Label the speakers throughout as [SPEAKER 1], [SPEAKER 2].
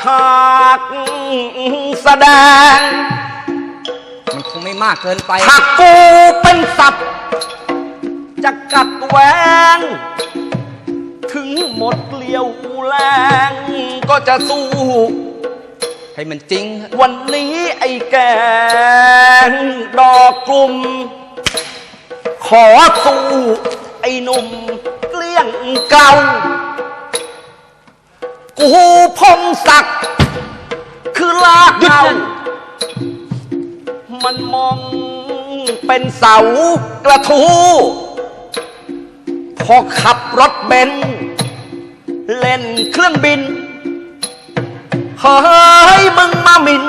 [SPEAKER 1] ฉากแสดง
[SPEAKER 2] มันคงไม่มากเกินไป
[SPEAKER 1] ถ้ากูเป็นสัตว์จะกัดแหวง ถึงหมดเกลียวแรงก็จะสู้
[SPEAKER 2] ให้มันจริงเถอะ
[SPEAKER 1] วันนี้ไอ้แกงดอกกลุ่ม ขอสู้ไอ้หนุ่มเกลี้ยงเกลา กูพงศักดิ์คือลากเงามันมองเป็นเสากระทู พอขับรถเบนซ์เล่นเครื่องบิน เฮ้ยมึงมาหมิน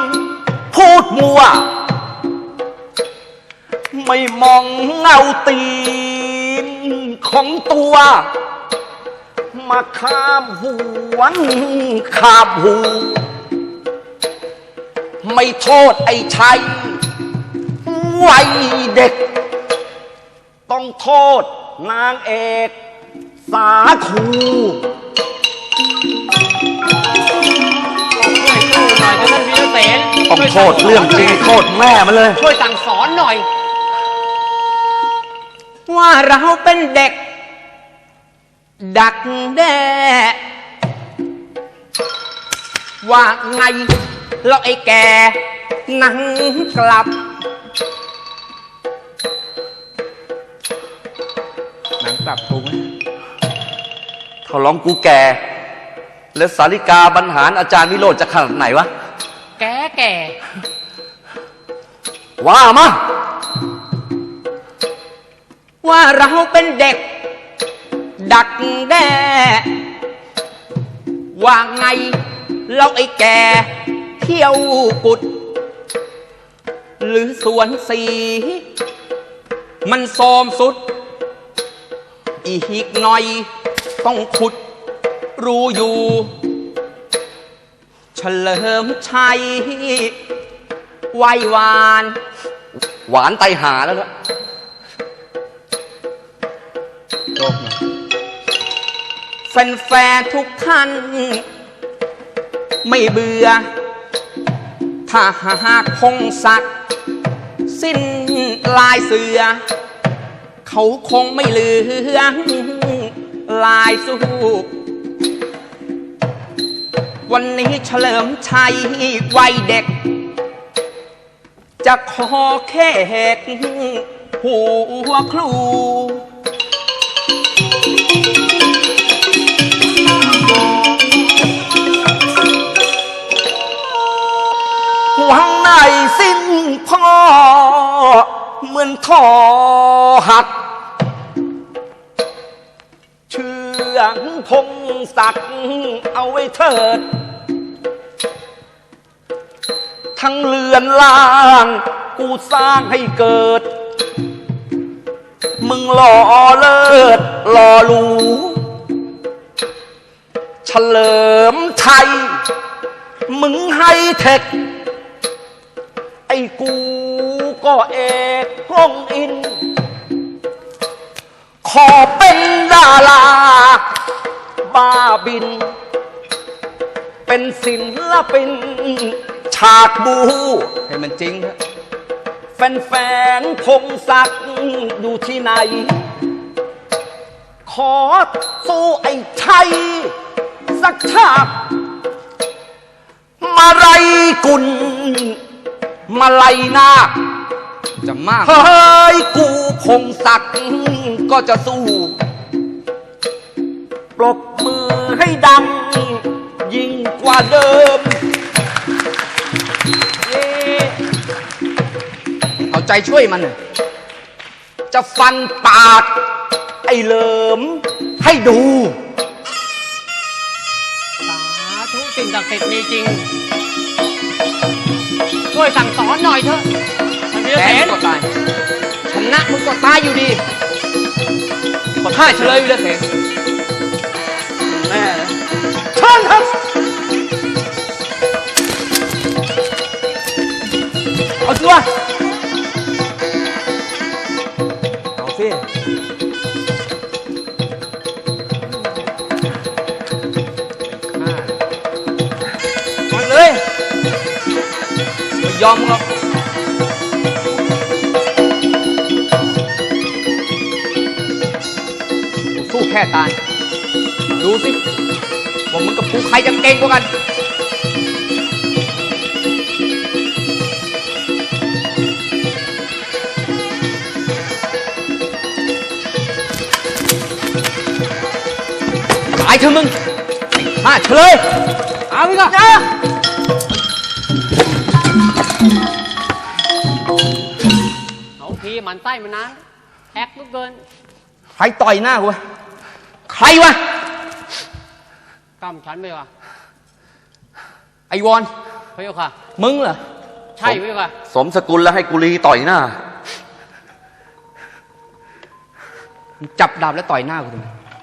[SPEAKER 1] พูดมัว ไม่มองเงาตีนของตัว มาข้ามหวนข้ามหู ไม่โทษไอ้ชัยวัยเด็ก ต้องโทษนางเอก สาคู
[SPEAKER 3] ช่วยสู้หน่อยเถอะท่านวีรเสน
[SPEAKER 1] ต้องโทษเรื่องจริงโทษแม่มันเลย
[SPEAKER 3] ช่วยสั่งสอนหน่อย
[SPEAKER 2] ว่าเราเป็นเด็ก ดักแด้ ว่าไงเราไอ้แกนั่งกลับนั่งกลับถูกไหม
[SPEAKER 1] เขาร้องกูแก่ แล้วสาริกาบรรหารอาจารย์วิโรจน์จะขนาดไหนวะ
[SPEAKER 3] แก่แก่
[SPEAKER 1] ว่ามา
[SPEAKER 2] ว่าเราเป็นเด็ก ดักแด้ว่าไงเราไอ้แกเที่ยวกุด หรือสวนสี มันโทมสุด อีกหน่อยต้องขุด รู้อยู่ เฉลิมชัยไหวหวาน
[SPEAKER 1] หวานไตหาแล้วนะ
[SPEAKER 2] โลกนะ แฟนๆทุกท่าน ไม่เบื่อ ถ้าหากคงสักดิ์สิ้นลายเสือ เขาคงไม่เหลือลายสู้วันนี้เฉลิมชัยวัยเด็ก จะขอแค่หกหัวครู
[SPEAKER 1] เหมือนทอหัก เชื่องพงศักดิ์เอาไว้เถิด ทั้งเรือนล่าง กูสร้างให้เกิด มึงหล่อเลิศหล่อหรูเฉลิมชัยมึงให้เทคไอ้ กูก็เอกห้องอิน ขอเป็นดาราบ้าบิน เป็นศิลปิน ฉากบู
[SPEAKER 2] ให้มันจริงเถอะ
[SPEAKER 1] แฟนๆพงศักดิ์อยู่ที่ไหน ขอสู้ไอ้ชัยสักฉากมาไรกุล มาไลนาค
[SPEAKER 2] จะมาก
[SPEAKER 1] เฮ้ย กูพงศักดิ์ก็จะสู้ ปรบมือให้ดัง ยิ่งกว่าเดิม
[SPEAKER 3] เอ๊ะ
[SPEAKER 2] เอาใจช่วยมันน่ะ
[SPEAKER 1] จะฟันปากไอ้เหลิม ให้ดู
[SPEAKER 3] สาธุสิ่งศักดิ์สิทธิ์มีจริงช่ วยสั่งสอนหน่อยเถอะท่านวีร
[SPEAKER 2] แพ้
[SPEAKER 3] เส
[SPEAKER 2] มึ
[SPEAKER 3] น
[SPEAKER 2] งก็ตายชนะมึงก็ตายอยู่ดีขอท่าเฉลยวิรเสน
[SPEAKER 1] แม่นะเชิญครับ
[SPEAKER 2] ยอมหรอกสู้แค่ตาย ดูสิว่ามึงกับกูใครจะเก่งกว่ากันตายเถอะมึงมาเฉลย
[SPEAKER 3] เอาไปก่อน มันไส้มานานแอคเหลือเกิน
[SPEAKER 2] ใครต่อยหน้ากูวะใครวะ
[SPEAKER 3] กำฉันไปว่ะ
[SPEAKER 2] ไอวอน
[SPEAKER 3] พระเจ้าค่ะ
[SPEAKER 2] มึงเหรอ
[SPEAKER 3] ใช่พระเจ้าค่ะ
[SPEAKER 1] สมสกุลแล้วให้กุลีต่อยหน้า
[SPEAKER 2] มึงจับดาบแล้วต่อยหน้ากูทำไม